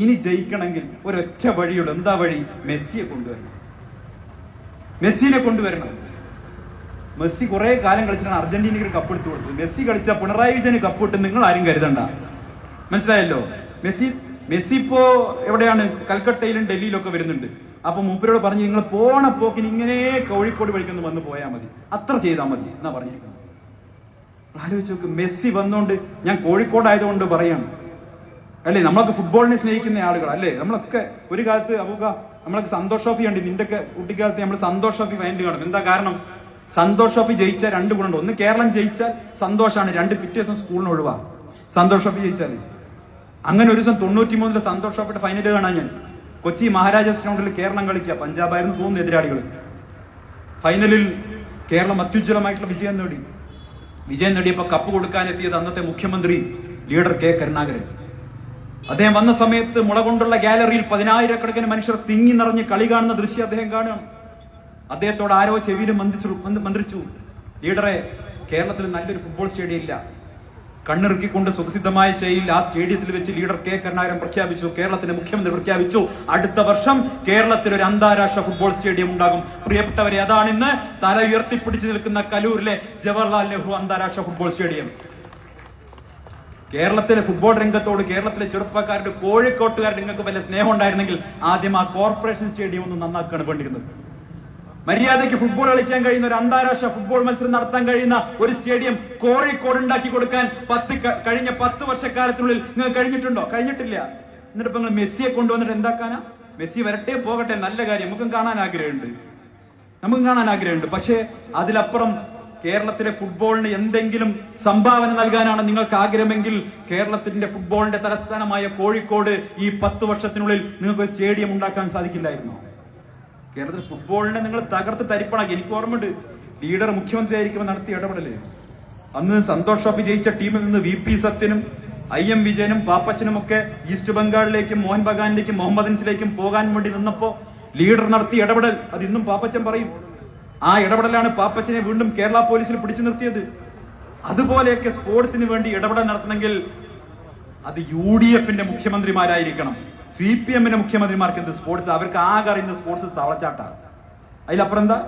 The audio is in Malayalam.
ഇനി ജയിക്കണമെങ്കിൽ ഒരൊറ്റ വഴിയുള്ളൂ. എന്താ വഴി? മെസ്സിയെ കൊണ്ടുവരണം. മെസ്സിനെ കൊണ്ടുവരണം. മെസ്സി കുറെ കാലം കളിച്ചിട്ടാണ് അർജന്റീനയ്ക്ക് കപ്പ് എടുത്തു കൊടുത്തത്. മെസ്സി കളിച്ച പിണറായി വിജയന് കപ്പ് ഇട്ട് നിങ്ങൾ ആരും കരുതണ്ട. മനസ്സിലായല്ലോ? മെസ്സി മെസ്സി ഇപ്പോ എവിടെയാണ്? കൽക്കട്ടയിലും ഡൽഹിയിലും ഒക്കെ വരുന്നുണ്ട്. അപ്പൊ മൂപ്പരോട് പറഞ്ഞു നിങ്ങൾ പോണ പോക്കിന് ഇങ്ങനെ കോഴിക്കോട് വഴിക്കൊന്ന് വന്ന് പോയാൽ മതി. അത്ര ചെയ്താൽ മതി എന്നാ പറഞ്ഞേക്കുന്നത് ആലോചിച്ച് നോക്ക്. മെസ്സി വന്നോണ്ട് ഞാൻ കോഴിക്കോടായതുകൊണ്ട് പറയാണ്. അല്ലേ? നമ്മളൊക്കെ ഫുട്ബോളിനെ സ്നേഹിക്കുന്ന ആളുകൾ അല്ലേ? നമ്മളൊക്കെ ഒരു കാലത്ത് അബൂക്ക നമ്മളൊക്കെ സന്തോഷ് ട്രോഫി ഉണ്ട് നിന്റെ ഒക്കെ കുട്ടിക്കാലത്ത് നമ്മൾ സന്തോഷ് ട്രോഫി ഫൈനൽ കാണും എന്താ കാരണം? സന്തോഷ് ട്രോഫി ജയിച്ചാൽ രണ്ട് ഗുണമുണ്ട്. ഒന്ന് കേരളം ജയിച്ചാൽ സന്തോഷമാണ് രണ്ട് പിറ്റേ ദിവസം സ്കൂളിന് ഒഴിവാ. സന്തോഷ് ട്രോഫി ജയിച്ചാൽ. അങ്ങനെ ഒരു ദിവസം തൊണ്ണൂറ്റി മൂന്നിലെ സന്തോഷ് ട്രോഫിയുടെ ഫൈനൽ കാണാൻ ഞാൻ. കൊച്ചി മഹാരാജാസ് ഗ്രൗണ്ടിൽ കേരളം കളിക്കുക പഞ്ചാബായിരുന്നു തോന്നുന്നു എതിരാളികൾ ഫൈനലിൽ കേരളം അത്യുജ്വലമായിട്ടുള്ള വിജയം നേടി. വിജയം നേടിയപ്പോൾ കപ്പ് കൊടുക്കാൻ എത്തിയത് അന്നത്തെ മുഖ്യമന്ത്രി ലീഡർ കെ കരുണാകരൻ. അദ്ദേഹം വന്ന സമയത്ത് മുള കൊണ്ടുള്ള ഗാലറിയിൽ പതിനായിരക്കണക്കിന് മനുഷ്യർ തിങ്ങി നിറഞ്ഞ് കളി കാണുന്ന ദൃശ്യം അദ്ദേഹം കാണുകയാണ് അദ്ദേഹത്തോട് ആരോ ചെവിയിലും മന്ത്രിച്ചു മന്ത്രിച്ചു ലീഡറെ കേരളത്തിൽ നല്ലൊരു ഫുട്ബോൾ സ്റ്റേഡിയം ഇല്ല. കണ്ണിറുക്കിക്കൊണ്ട് സുപ്രസിദ്ധമായ ശൈലിയിൽ ആ സ്റ്റേഡിയത്തിൽ വെച്ച് ലീഡർ കെ. കരുണാകരൻ പ്രഖ്യാപിച്ചു കേരളത്തിന്റെ മുഖ്യമന്ത്രി പ്രഖ്യാപിച്ചു. അടുത്ത വർഷം കേരളത്തിൽ ഒരു അന്താരാഷ്ട്ര ഫുട്ബോൾ സ്റ്റേഡിയം ഉണ്ടാകും. പ്രിയപ്പെട്ടവരെ അതാണ് ഇന്ന് തല ഉയർത്തിപ്പിടിച്ചു നിൽക്കുന്ന കലൂരിലെ ജവഹർലാൽ നെഹ്റു അന്താരാഷ്ട്ര ഫുട്ബോൾ സ്റ്റേഡിയം. കേരളത്തിലെ ഫുട്ബോൾ രംഗത്തോട് കേരളത്തിലെ ചെറുപ്പക്കാരുടെ കോഴിക്കോട്ടുകാരുടെ നിങ്ങൾക്ക് വലിയ സ്നേഹം ഉണ്ടായിരുന്നെങ്കിൽ ആദ്യം ആ കോർപ്പറേഷൻ സ്റ്റേഡിയം ഒന്ന് നന്നാക്കാണ് വേണ്ടിയിരുന്നത് മര്യാദയ്ക്ക് ഫുട്ബോൾ കളിക്കാൻ കഴിയുന്ന ഒരു അന്താരാഷ്ട്ര ഫുട്ബോൾ മത്സരം നടത്താൻ കഴിയുന്ന ഒരു സ്റ്റേഡിയം കോഴിക്കോട് ഉണ്ടാക്കി കൊടുക്കാൻ പത്ത് കഴിഞ്ഞ പത്ത് വർഷക്കാലത്തിനുള്ളിൽ നിങ്ങൾ കഴിഞ്ഞിട്ടുണ്ടോ? കഴിഞ്ഞിട്ടില്ല. എന്നിട്ട് നിങ്ങൾ മെസ്സിയെ കൊണ്ടുവന്നിട്ട് എന്താക്കാനാ? മെസ്സി വരട്ടെ പോകട്ടെ നല്ല കാര്യം. നമുക്കും കാണാൻ ആഗ്രഹമുണ്ട്. നമുക്കും കാണാൻ ആഗ്രഹമുണ്ട്. പക്ഷേ അതിലപ്പുറം കേരളത്തിലെ ഫുട്ബോളിന് എന്തെങ്കിലും സംഭാവന നൽകാനാണ് നിങ്ങൾക്ക് ആഗ്രഹമെങ്കിൽ കേരളത്തിന്റെ ഫുട്ബോളിന്റെ തലസ്ഥാനമായ കോഴിക്കോട് ഈ പത്ത് വർഷത്തിനുള്ളിൽ നിങ്ങൾക്ക് ഒരു സ്റ്റേഡിയം ഉണ്ടാക്കാൻ സാധിക്കില്ലായിരുന്നു. കേരളത്തിൽ ഫുട്ബോളിനെ നിങ്ങൾ തകർത്ത് തരിപ്പണാക്കി. എനിക്ക് ഓർമ്മയുണ്ട് ലീഡർ മുഖ്യമന്ത്രി ആയിരിക്കുമ്പോൾ നടത്തിയ ഇടപെടൽ. അന്ന് സന്തോഷ് ട്രോഫി ജയിച്ച ടീമിൽ നിന്ന് വി പി സത്യനും ഐ എം വിജയനും പാപ്പച്ചനും ഒക്കെ ഈസ്റ്റ് ബംഗാളിലേക്കും മോഹൻ ബഗാനിലേക്കും മുഹമ്മദൻസിലേക്കും പോകാൻ വേണ്ടി നിന്നപ്പോ ലീഡർ നടത്തിയ ഇടപെടൽ. അത് ഇന്നും പാപ്പച്ചൻ പറയും. ആ ഇടപെടലാണ് പാപ്പച്ചനെ വീണ്ടും കേരള പോലീസിൽ പിടിച്ചു നിർത്തിയത്. അതുപോലെയൊക്കെ സ്പോർട്സിന് വേണ്ടി ഇടപെടൽ നടത്തണമെങ്കിൽ അത് യു ഡി എഫിന്റെ മുഖ്യമന്ത്രിമാരായിരിക്കണം. സി പി എമ്മിന്റെ മുഖ്യമന്ത്രിമാർക്ക് എന്ത് സ്പോർട്സ്? അവർക്ക് ആകെ അറിയുന്ന സ്പോർട്സ് തവളച്ചാട്ടാണ് അതിലപ്പുറം എന്താ?